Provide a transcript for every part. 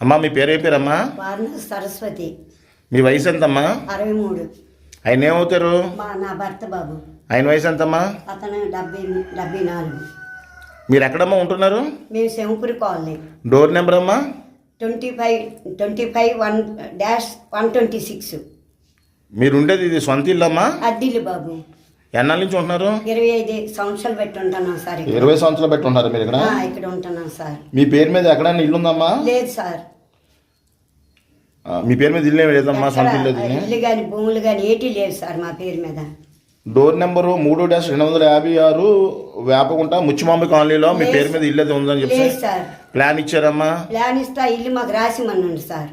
అమ్మా మీ పేరు ఏం పేరమ్మా? సరస్వతి. మీ వయసు ఎంతమ్మా? అరవై మూడు ఆయన ఏమవుతారు? మా నా భర్త బాబు. ఆయన వయసు ఎంతమ్మా? అతను డెబ్బై డెబ్బై నాలుగు. మీరు ఎక్కడమ్మా ఉంటున్నారు? మేము శంకురి కాలనీ. డోర్ నెంబర్ అమ్మా twenty five twenty five one dash one twenty six. మీరు ఉండేది ఇది సొంత ఇల్లమ్మా? అద్దిల్లు బాబు. ఎన్నాళ్ళ నుంచి ఉంటున్నారు? ఇరవై ఐదు సంవత్సరాలు పెట్టి ఉంటున్నాం సార్ ఇరవై సంవత్సరాలు పెట్టి ఉన్నారు మీరు ఇక్కడ? ఇక్కడ ఉంటున్నాం సార్. మీ పేరు మీద ఎక్కడైనా ఇల్లు ఉందమ్మా లేదు సార్. మీ పేరు మీద ఇల్లు ఏమి లేదమ్మా సొంత ఇల్లు ఇల్లు కానీ భూములు కానీ ఏటీ లేవు సార్ మా పేరు మీద. డోర్ నెంబరు మూడు డాష్ రెండు వందల యాభై ఆరు వేపకుంట ముచ్చిమాంబి కాలనీలో మీ పేరు మీద ఇల్లు ఉందని చెప్పి ప్లాన్ ఇచ్చారమ్మా? ప్లాన్ ఇస్తే ఇల్లు మాకు రాసిమన్నాడు సార్.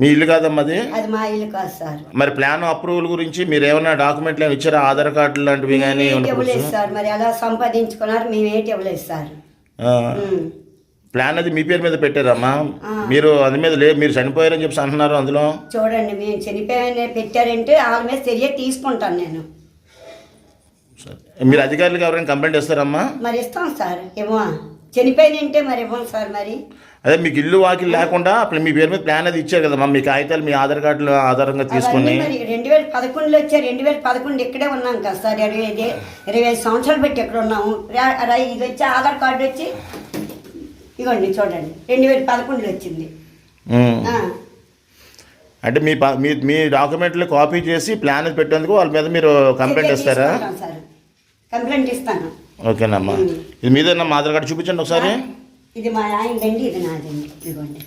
మీ ఇల్లు కాదమ్మా అది? అది మా ఇల్లు కాదు సార్. మరి ప్లాన్ అప్రూవల్ గురించి మీరు ఏమైనా డాక్యుమెంట్లు ఏమైనా ఇచ్చారా? ఆధార్ కార్డు లాంటివి కానీ ఏంటి ఇవ్వలేదు సార్. మరి ఎలా సంపాదించుకున్నారు? మేము ఏంటి ఇవ్వలేదు సార్. ప్లాన్ అది మీ పేరు మీద పెట్టారమ్మా. మీరు అది మీద లే మీరు చనిపోయారని చెప్పి అంటున్నారు అందులో? చూడండి మేము చనిపోయామని పెట్టారంటే వాళ్ళ మీద చర్య తీసుకుంటాను నేను. మీరు అధికారులకు ఎవరైనా కంప్లైంట్ ఇస్తారమ్మా? మరి ఇస్తాం సార్. ఏమో. చనిపోయినంటే మరి ఇవ్వం సార్ మరి. అదే మీకు ఇల్లు వాకిలు లేకుండా అప్పుడు మీ పేరు మీద ప్లాన్ అది ఇచ్చారు కదమ్మా మీ కాగితాలు మీ ఆధార్ కార్డులు ఆధారంగా తీసుకుని. మరి రెండు వేల పదకొండులో వచ్చారు రెండు వేల పదకొండు ఇక్కడే ఉన్నాం కదా సార్. ఇరవై ఐదు ఇరవై ఐదు సంవత్సరాలు పెట్టి ఎక్కడ ఉన్నాము? ఇది వచ్చి ఆధార్ కార్డు వచ్చి ఇగోండి చూడండి. రెండు వేల పదకొండులో వచ్చింది. అంటే మీ మీ మీ డాక్యుమెంట్లు కాపీ చేసి ప్లాన్ అది పెట్టేందుకు వాళ్ళ మీద మీరు కంప్లైంట్ ఇస్తారా? కంప్లైంట్ ఇస్తాను. ఓకేనమ్మా. ఇది మీదేనమ్మా ఆధార్ కార్డు చూపించండి ఒకసారి. ఇది మా ఆయనదండి ఇది నాదండి. ఇదిగోండి.